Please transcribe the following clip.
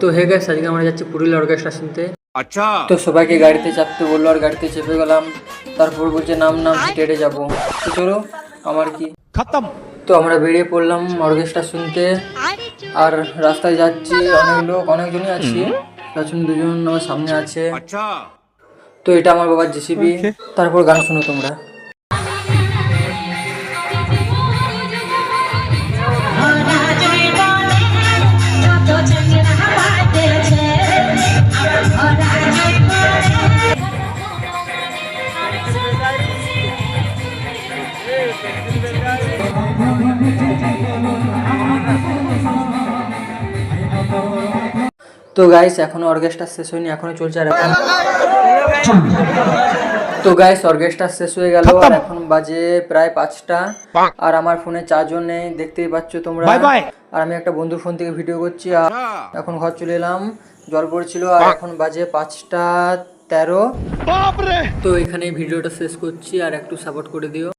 তো হে গেছে আজকে আমরা যাচ্ছি পুরুলিয়া অর্কেস্ট্রা শুনতে আচ্ছা। তো সবাইকে গাড়িতে চাপতে বলল আর গাড়িতে চেপে গেলাম। তারপর বলছে নাম নাম স্টেটে যাব। চলো আমার কি? তো আমরা বেরিয়ে পড়লাম অর্কেস্ট্রা শুনতে আর রাস্তায় যাচ্ছি অনেক লোক অনেকজনই আছে। পেছন দুজন আমার সামনে আছে। তো এটা আমার বাবার জেসিবি তারপর গান শোনো তোমরা। তো গাইস এখনও অর্কেস্ট্রা শেষ হয়নি এখনও চলছে আর তো গাইস অর্কেস্ট্রা শেষ হয়ে গেল আর এখন বাজে প্রায় পাঁচটা। আর আমার ফোনে চার্জও নেই দেখতেই পাচ্ছ তোমরা। আর আমি একটা বন্ধুর ফোন থেকে ভিডিও করছি আর এখন ঘর চলে এলাম জল পড়ছিল আর এখন বাজে পাঁচটা তেরো। তো এখানে ভিডিওটা শেষ করছি আর একটু সাপোর্ট করে দিও।